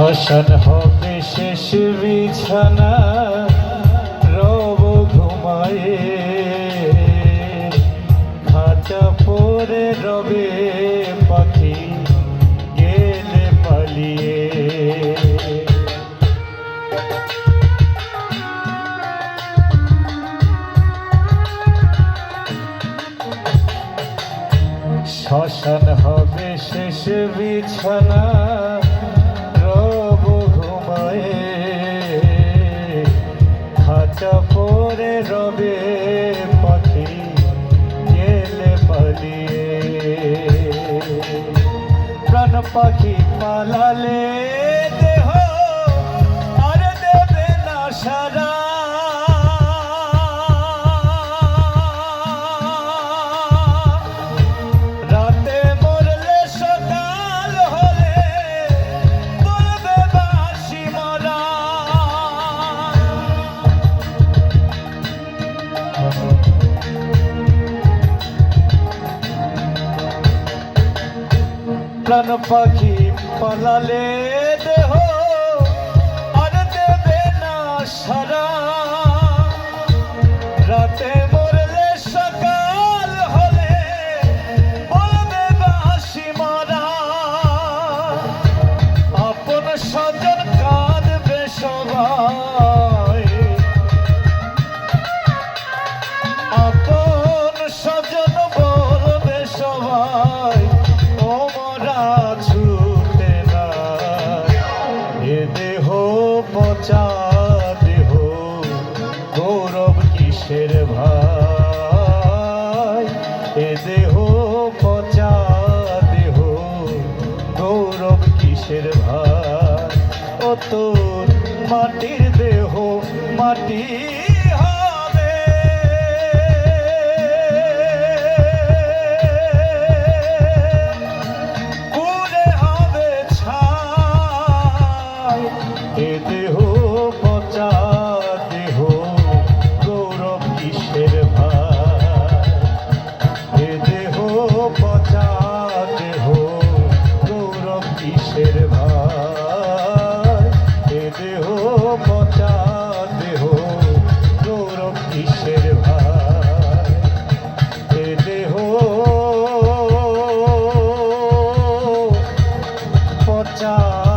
শ্মশান হবে শেষ বিছানা, রব ঘুমায়ে। খাঁচা পরে রবে পাখি, গেলে পালিয়ে। শ্মশান হবে শেষ বিছানা খাঁচা পরে রবে পাখি গেলে পালিয়ে। প্রাণ পাখি পালালে দেহ আর দেবে না সারা। প্রাণ পাখি পালালে দেহ পচা দেহ গৌরব কিসের ভাই? এ দেহ পচা দেহ গৌরব কিসের ভাই? ও মাটির দেহ মাটি হবে। কুলে হবে ছাই। এ দেহ Oh.